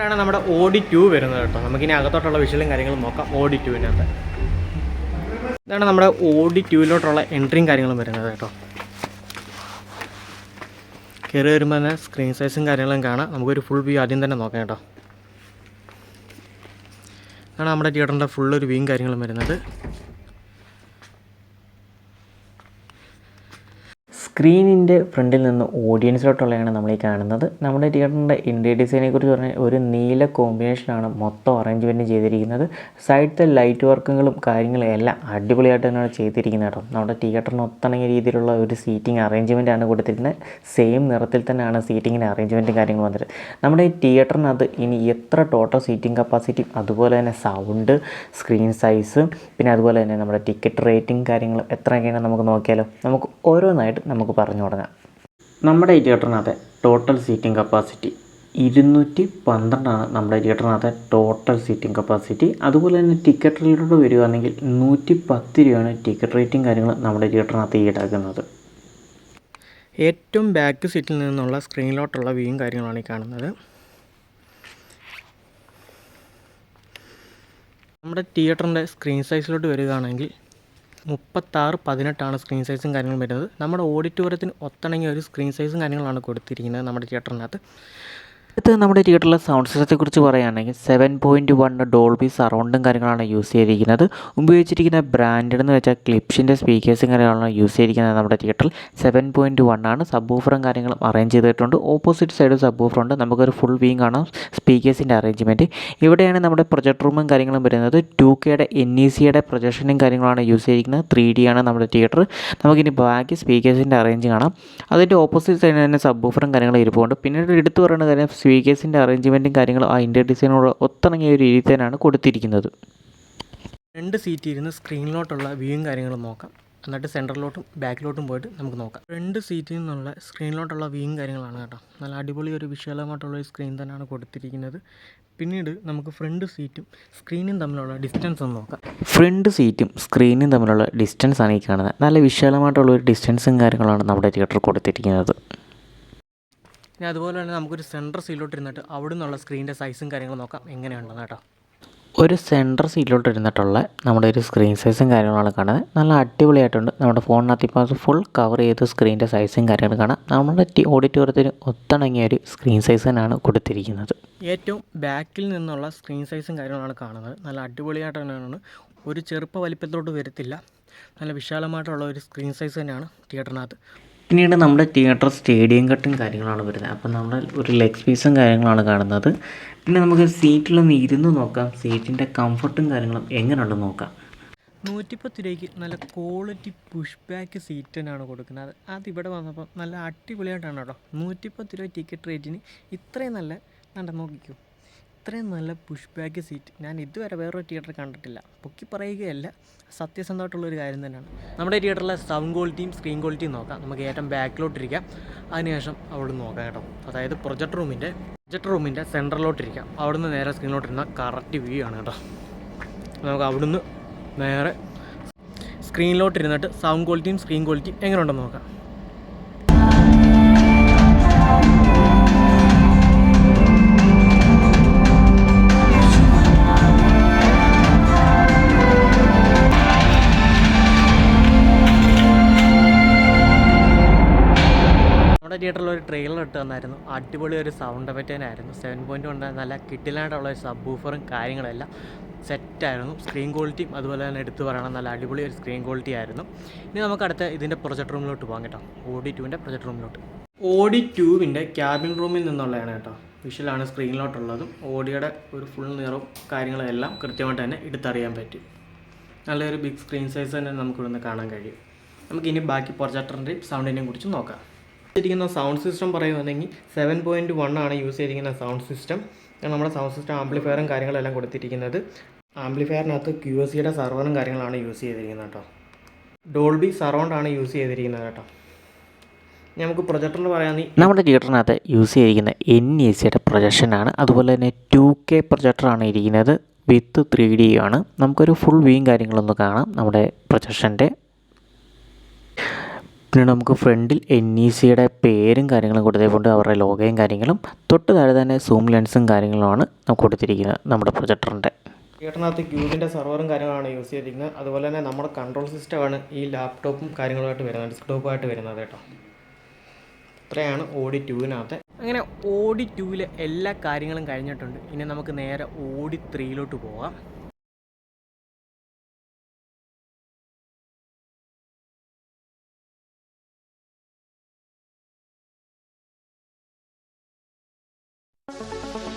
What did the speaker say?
ാണ് നമ്മുടെ Audi to വരുന്നത് കേട്ടോ. നമുക്കിനി അകത്തോട്ടുള്ള വിഷലും കാര്യങ്ങളും നോക്കാം ഓഡി ടുവിനകത്ത് ഇതാണ് നമ്മുടെ ഓഡി ടുവിലോട്ടുള്ള എൻട്രിയും കാര്യങ്ങളും വരുന്നത് കേട്ടോ. കയറി വരുമ്പോൾ തന്നെ സ്ക്രീൻ സൈസും കാര്യങ്ങളും കാണാം. നമുക്കൊരു ഫുൾ വ്യൂ ആദ്യം തന്നെ നോക്കാം കേട്ടോ. ഇതാണ് നമ്മുടെ തിയേറ്ററിന്റെ ഫുൾ ഒരു വ്യൂയും കാര്യങ്ങളും വരുന്നത്. സ്ക്രീനിന്റെ ഫ്രണ്ടിൽ നിന്ന് ഓഡിയൻസിലോട്ടുള്ളതാണ് നമ്മൾ ഈ കാണുന്നത്. നമ്മുടെ തിയേറ്ററിന്റെ ഇന്റീരിയർ ഡിസൈനെ കുറിച്ച് പറഞ്ഞാൽ ഒരു നീല കോമ്പിനേഷനാണ് മൊത്തം അറേഞ്ച്മെന്റ് ചെയ്തിരിക്കുന്നത്. സൈഡിലെ ലൈറ്റ് വർക്കുകളും കാര്യങ്ങളും എല്ലാം അടിപൊളിയായിട്ട് തന്നെയാണ് ചെയ്തിരിക്കുന്നത് കേട്ടോ. നമ്മുടെ തിയേറ്ററിന് ഒത്തണങ്ങിയ രീതിയിലുള്ള ഒരു സീറ്റിംഗ് ആണ് കൊടുത്തിരിക്കുന്നത്. സെയിം നിറത്തിൽ തന്നെയാണ് സീറ്റിങ്ങിന്റെ അറേഞ്ച്മെന്റും കാര്യങ്ങളും വന്നിട്ട്. നമ്മുടെ ഈ തിയേറ്ററിനകത്ത് ഇനി എത്ര ടോട്ടൽ സീറ്റിംഗ് കപ്പാസിറ്റി അതുപോലെ തന്നെ സൗണ്ട് സ്ക്രീൻ സൈസ് പിന്നെ അതുപോലെ തന്നെ നമ്മുടെ ടിക്കറ്റ് റേറ്റിംഗ് കാര്യങ്ങളും എത്രയൊക്കെയാണ് നമുക്ക് നോക്കിയാലോ? നമുക്ക് ഓരോന്നായിട്ട് നമുക്ക് പറഞ്ഞു തുടങ്ങാം. നമ്മുടെ തിയേറ്ററിനകത്തെ ടോട്ടൽ സീറ്റിംഗ് കപ്പാസിറ്റി ഇരുന്നൂറ്റി പന്ത്രണ്ടാണ് നമ്മുടെ തിയേറ്ററിനകത്തെ ടോട്ടൽ സീറ്റിംഗ് കപ്പാസിറ്റി അതുപോലെ തന്നെ ടിക്കറ്റ് റേറ്റോട് വരികയാണെങ്കിൽ നൂറ്റി പത്ത് രൂപയാണ് ടിക്കറ്റ് റേറ്റിംഗ് കാര്യങ്ങളും നമ്മുടെ തിയേറ്ററിനകത്ത് ഈടാക്കുന്നത് ഏറ്റവും ബാക്ക് സീറ്റിൽ നിന്നുള്ള സ്ക്രീനിലോട്ടുള്ള വ്യൂയും കാര്യങ്ങളാണ് ഈ കാണുന്നത്. നമ്മുടെ തിയേറ്ററിന്റെ സ്ക്രീൻ സൈസിലോട്ട് വരികയാണെങ്കിൽ മുപ്പത്താറ് പതിനെട്ടാണ് സ്ക്രീൻ സൈസും കാര്യങ്ങളും വരുന്നത്. നമ്മുടെ ഓഡിറ്റോറിയത്തിന് ഒത്തിണങ്ങിയ ഒരു സ്ക്രീൻ സൈസും കാര്യങ്ങളാണ് കൊടുത്തിരിക്കുന്നത് നമ്മുടെ തിയേറ്ററിനകത്ത് അടുത്ത് നമ്മുടെ തിയേറ്ററിലെ സൗണ്ട് സിസ്റ്റത്തെക്കുറിച്ച് പറയുകയാണെങ്കിൽ സെവൻ പോയിന്റ് വൺ ഡോൾബി സറൗണ്ടും കാര്യങ്ങളാണ് യൂസ് ചെയ്തിരിക്കുന്നത്. ഉപയോഗിച്ചിരിക്കുന്ന ബ്രാൻഡ് എന്ന് വെച്ചാൽ ക്ലിപ്സിന്റെ സ്പീക്കേഴ്സും കാര്യങ്ങളാണ് യൂസ് ചെയ്തിരിക്കുന്നത് നമ്മുടെ തിയേറ്ററിൽ സെവൻ പോയിന്റ് വൺ ആണ് സബ് ഊഫറും കാര്യങ്ങളും അറേഞ്ച് ചെയ്തിട്ടുണ്ട്. ഓപ്പോസിറ്റ് സൈഡ് സബ് ഉണ്ട്. നമുക്കൊരു ഫുൾ വീം കാണാം സ്പീക്കേഴ്സിന്റെ അറേഞ്ച്മെന്റ് ഇവിടെയാണ് നമ്മുടെ പ്രൊജക്ട് റൂമും കാര്യങ്ങളും വരുന്നത്. ടു കെയുടെ എൻ ഇ സിയുടെ പ്രൊജക്ഷനും കാര്യങ്ങളാണ് യൂസ് ചെയ്തിരിക്കുന്നത്. ത്രീ ഡി ആണ് നമ്മുടെ തിയേറ്റർ നമുക്കിനി ബാക്കി സ്പീക്കേഴ്സിന്റെ അറേഞ്ച് കാണാം. അതിന്റെ ഓപ്പോസിറ്റ് സൈഡിൽ തന്നെ സബ് ഊഫറും കാര്യങ്ങളും ഇരിപ്പുണ്ട്. പിന്നീട് എടുത്തു പറയുന്ന കാര്യം സ്പീക്കേഴ്സിന്റെ അറേഞ്ച്മെന്റും കാര്യങ്ങളും ആ ഇന്റർ ഡിസൈനോട് ഒത്തിണങ്ങിയ ഒരു രീതി തന്നെയാണ് കൊടുത്തിരിക്കുന്നത്. രണ്ട് സീറ്റ് ഇരുന്ന് സ്ക്രീനിലോട്ടുള്ള വ്യൂയും കാര്യങ്ങളും നോക്കാം. എന്നിട്ട് സെന്ററിലോട്ടും ബാക്കിലോട്ടും പോയിട്ട് നമുക്ക് നോക്കാം. രണ്ട് സീറ്റിൽ നിന്നുള്ള സ്ക്രീനിലോട്ടുള്ള വ്യൂയും കാര്യങ്ങളാണ് കേട്ടോ. നല്ല അടിപൊളി ഒരു വിശാലമായിട്ടുള്ള ഒരു സ്ക്രീൻ തന്നെയാണ് കൊടുത്തിരിക്കുന്നത്. പിന്നീട് നമുക്ക് ഫ്രണ്ട് സീറ്റും സ്ക്രീനും തമ്മിലുള്ള ഡിസ്റ്റൻസ് ഒന്ന് നോക്കാം. ഫ്രണ്ട് സീറ്റും സ്ക്രീനും തമ്മിലുള്ള ഡിസ്റ്റൻസ് ആണ് ഈ കാണുന്നത്. നല്ല വിശാലമായിട്ടുള്ള ഒരു ഡിസ്റ്റൻസും കാര്യങ്ങളാണ് നമ്മുടെ തിയേറ്റർ കൊടുത്തിരിക്കുന്നത്. ഇനി അതുപോലെ തന്നെ നമുക്കൊരു സെന്റർ സീറ്റിലോട്ട് ഇരുന്നിട്ട് അവിടെ നിന്നുള്ള സ്ക്രീനിന്റെ സൈസും കാര്യങ്ങളും നോക്കാം. എങ്ങനെയുണ്ടെന്ന് കേട്ടോ. ഒരു സെന്റർ സീറ്റിലോട്ട് ഇരുന്നിട്ടുള്ള നമ്മുടെ ഒരു സ്ക്രീൻ സൈസും കാര്യങ്ങളാണ് കാണുന്നത്. നല്ല അടിപൊളിയായിട്ടുണ്ട്. നമ്മുടെ ഫോണിനകത്ത് ഇപ്പോൾ ഫുൾ കവർ ചെയ്ത് സ്ക്രീനിന്റെ സൈസും കാര്യങ്ങളും കാണാം. നമ്മുടെ ടി ഓഡിറ്റോറിയത്തിന് ഒത്തിണങ്ങിയ ഒരു സ്ക്രീൻ സൈസ് തന്നെയാണ് കൊടുത്തിരിക്കുന്നത്. ഏറ്റവും ബാക്കിൽ നിന്നുള്ള സ്ക്രീൻ സൈസും കാര്യങ്ങളാണ് കാണുന്നത്. നല്ല അടിപൊളിയായിട്ട് തന്നെയാണ്. ഒരു ചെറുപ്പ വലിപ്പത്തിലോട്ട് വരത്തില്ല. നല്ല വിശാലമായിട്ടുള്ള ഒരു സ്ക്രീൻ സൈസ് തന്നെയാണ് തിയേറ്ററിനകത്ത് പിന്നീട് നമ്മുടെ തിയേറ്റർ സ്റ്റേഡിയം കട്ടും കാര്യങ്ങളാണ് വരുന്നത്. അപ്പം നമ്മൾ ഒരു ലെഗ് സ്പേസും കാര്യങ്ങളാണ് കാണുന്നത്. പിന്നെ നമുക്ക് സീറ്റിലൊന്ന് ഇരുന്ന് നോക്കാം. സീറ്റിന്റെ കംഫർട്ടും കാര്യങ്ങളും എങ്ങനെയുണ്ടെന്ന് നോക്കാം. നൂറ്റിപ്പത്ത് രൂപയ്ക്ക് നല്ല ക്വാളിറ്റി പുഷ് ബാക്ക് സീറ്റ് തന്നെയാണ് കൊടുക്കുന്നത്. അത് ഇവിടെ വന്നപ്പോൾ നല്ല അടിപൊളിയായിട്ടാണ് കേട്ടോ. നൂറ്റിപ്പത്ത് രൂപ ടിക്കറ്റ് റേറ്റിന് ഇത്രയും നല്ല കണ്ട നോക്കിക്കോ. ഇത്രയും നല്ല പുഷ് ബാക്ക് സീറ്റ് ഞാൻ ഇതുവരെ വേറൊരു തിയേറ്റർ കണ്ടിട്ടില്ല. പൊക്കി പറയുകയല്ല സത്യസന്ധമായിട്ടുള്ളൊരു കാര്യം തന്നെയാണ്. നമ്മുടെ തിയേറ്ററിലെ സൗണ്ട് ക്വാളിറ്റിയും സ്ക്രീൻ ക്വാളിറ്റിയും നോക്കാം. നമുക്ക് ഏറ്റവും ബാക്കിലോട്ടിരിക്കാം അതിനുശേഷം അവിടെ നോക്കാം കേട്ടോ. അതായത് പ്രൊജക്ട് റൂമിന്റെ പ്രൊജക്ട് റൂമിന്റെ സെന്ററിലോട്ടിരിക്കാം അവിടുന്ന് നേരെ സ്ക്രീനിലോട്ടിരുന്ന കറക്റ്റ് വ്യൂ ആണ് കേട്ടോ. നമുക്ക് അവിടുന്ന് നേരെ സ്ക്രീനിലോട്ടിരുന്നിട്ട് സൗണ്ട് ക്വാളിറ്റിയും സ്ക്രീൻ ക്വാളിറ്റിയും എങ്ങനെയുണ്ടെന്ന് നോക്കാം. തിയേറ്ററിൽ ഒരു ട്രെയിലർ ഇട്ട് തന്നായിരുന്നു. അടിപൊളി ഒരു സൗണ്ട് എഫക്റ്റ് തന്നെയായിരുന്നു. സെവൻ പോയിന്റ് കൊണ്ട് നല്ല കിട്ടിലായിട്ടുള്ള ഒരു സബ് ബൂഫറും കാര്യങ്ങളെല്ലാം സെറ്റായിരുന്നു സ്ക്രീൻ ക്വാളിറ്റിയും അതുപോലെ തന്നെ എടുത്തു പറയണം. നല്ല അടിപൊളി ഒരു സ്ക്രീൻ ക്വാളിറ്റി ആയിരുന്നു. ഇനി നമുക്ക് അടുത്ത ഇതിന്റെ പ്രൊജക്ട് റൂമിലോട്ട് പോകാം കേട്ടോ. ഓഡി ടുവിന്റെ പ്രൊജക്ട് റൂമിലോട്ട് ഓഡി ടുവിന്റെ ക്യാബിൻ റൂമിൽ നിന്നുള്ളതാണ് കേട്ടോ. വിഷലാണ് സ്ക്രീനിലോട്ടുള്ളതും ഓഡിയുടെ ഒരു ഫുൾ നിറവും കാര്യങ്ങളെല്ലാം കൃത്യമായിട്ട് തന്നെ എടുത്തറിയാൻ പറ്റും. നല്ലൊരു ബിഗ് സ്ക്രീൻ സൈസ് തന്നെ നമുക്കിവിടുന്ന് കാണാൻ കഴിയും. നമുക്ക് ഇനി ബാക്കി പ്രൊജക്ടറിന്റെയും സൗണ്ടിനെയും കുറിച്ച് നോക്കാം. ഇരിക്കുന്ന സൗണ്ട് സിസ്റ്റം പറയുകയാണെങ്കിൽ സെവൻ പോയിന്റ് വൺ ആണ് യൂസ് ചെയ്തിരിക്കുന്ന സൗണ്ട് സിസ്റ്റം നമ്മുടെ സൗണ്ട് സിസ്റ്റം ആംപ്ലിഫയറും കാര്യങ്ങളെല്ലാം കൊടുത്തിരിക്കുന്നത്. ആംപ്ലിഫയറിനകത്ത് ക്യു എസ് സിയുടെ സർവറും കാര്യങ്ങളാണ് യൂസ് ചെയ്തിരിക്കുന്നത് കേട്ടോ. ഡോൾബി സറൗണ്ട് ആണ് യൂസ് ചെയ്തിരിക്കുന്നത് കേട്ടോ. നമുക്ക് പ്രൊജക്ടറിൽ പറയാമെങ്കിൽ നമ്മുടെ തിയേറ്ററിനകത്ത് യൂസ് ചെയ്തിരിക്കുന്ന എൻ എ സിയുടെ പ്രൊജക്ഷനാണ് അതുപോലെ തന്നെ ടു കെ പ്രൊജക്ടറാണ് ഇരിക്കുന്നത്. വിത്ത് ത്രീ ഡി ആണ് നമുക്കൊരു ഫുൾ വ്യൂയും കാര്യങ്ങളൊന്നും കാണാം നമ്മുടെ പ്രൊജക്ഷന്റെ പിന്നെ നമുക്ക് ഫ്രണ്ടിൽ എൻ ഇ സിയുടെ പേരും കാര്യങ്ങളും കൊടുത്തിട്ടുണ്ട് അവരുടെ ലോഗോയും കാര്യങ്ങളും. തൊട്ട് താഴെ തന്നെ സൂം ലെൻസും കാര്യങ്ങളുമാണ് നമുക്ക് കൊടുത്തിരിക്കുന്നത് നമ്മുടെ പ്രൊജക്ടറിന്റെ. തിയേറ്ററിനകത്ത് ക്യൂബിന്റെ സെർവറും കാര്യങ്ങളാണ് യൂസ് ചെയ്തിരിക്കുന്നത്. അതുപോലെ തന്നെ നമ്മുടെ കൺട്രോൾ സിസ്റ്റമാണ് ഈ ലാപ്ടോപ്പും കാര്യങ്ങളുമായിട്ട് വരുന്നത് ഡെസ്ക്ടോപ്പുമായിട്ട് വരുന്നത് കേട്ടോ. ഇത്രയാണ് ഓഡി ടൂവിനകത്ത് അങ്ങനെ ഓഡി ടൂവിലെ എല്ലാ കാര്യങ്ങളും കഴിഞ്ഞിട്ടുണ്ട്. ഇനി നമുക്ക് നേരെ ഓഡി ത്രീയിലോട്ട് പോകാം